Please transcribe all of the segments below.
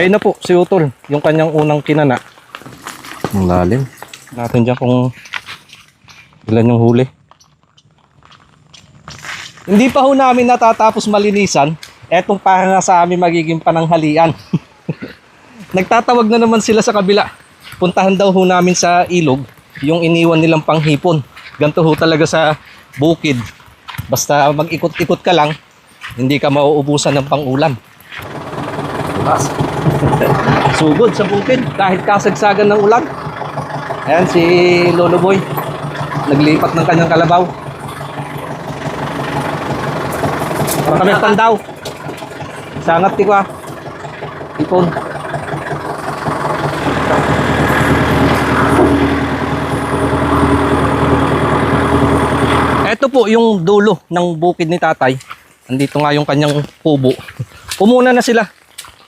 Ayun na po, si Utol. Yung kanyang unang kinana. Ang lalim. Natin dyan kung ilan yung huli. Hindi pa ho namin natatapos malinisan. Etong para nga sa amin magiging pananghalian. Nagtatawag na naman sila sa kabila. Puntahan daw ho namin sa ilog yung iniwan nilang panghipon. Ganto ho talaga sa bukid. Basta mag-ikot-ikot ka lang, hindi ka mauubusan ng pangulam. Bas. Sugod sa bukid kahit kasagsagan ng ulan. Ayan si Lolo Boy. Naglipat ng kanyang kalabaw. Para kami pandaw. Sangat ti ko ah. Ipon. Ito po yung dulo ng bukid ni tatay. Andito nga yung kanyang kubo. Pumuna na sila.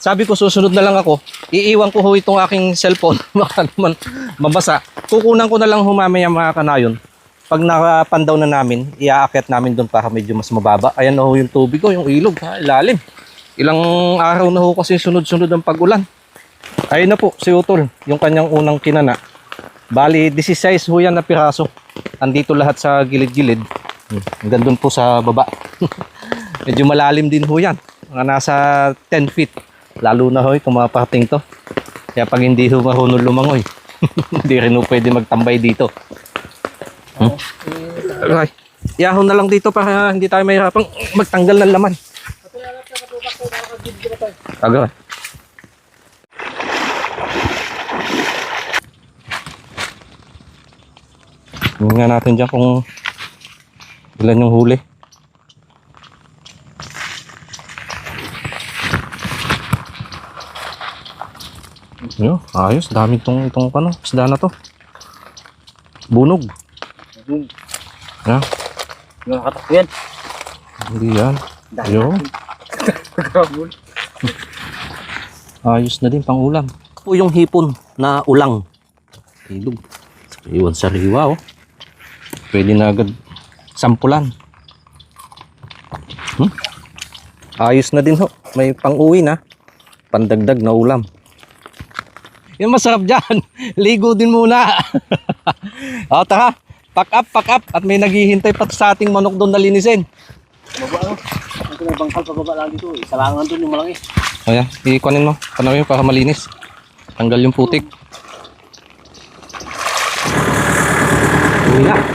Sabi ko susunod na lang ako. Iiwan ko ho itong aking cellphone. Baka naman mabasa. Kukunan ko na lang humamaya mga kanayon. Pag nakapandaw na namin, iaakit namin doon para medyo mas mababa. Ayan na ho yung tubig ko, yung ilog. Ha, ilalim. Ilang araw na ho kasi sunod-sunod ang pagulan. Ayun na po, si Utol. Yung kanyang unang kinana. Bali, 16 ho yan na piraso. Andito lahat sa gilid-gilid. Hmm, Hanggang doon po sa baba. Medyo malalim din ho yan. Mga nasa 10 feet. Lalo na ho itong mga parting to. Kaya pag hindi ho lumangoy, hindi rin pwede magtambay dito. Hmm? Okay. Iyahon na lang dito para hindi tayo mahirapang magtanggal ng laman. Agad. Tingnan natin dyan kung ilan yung huli. Yo, ayos. Dami itong, itong ano, isda na to. Bunog. Bunog. Ha? Yung nakatakbo yan. Hindi yan. Yo. Kabul. Ayos na din pang ulam. Po yung hipon na ulang. Ilog. Iwan sa riwa oh. Pwede na agad sampulan. Hmm? Ayos na din ho. May pang-uwi na. Pandagdag na ulam. Yung masarap dyan. Ligo din muna. o, taka. Pack up, pack up. At may naghihintay pa sa ating manok doon na linisin. Baba ano? Ito may bangkal pababa lang dito. eh. Salangan doon yung malaki. O yan, ikunin mo. Panawin mo para malinis. Tanggal yung putik. Uwi na.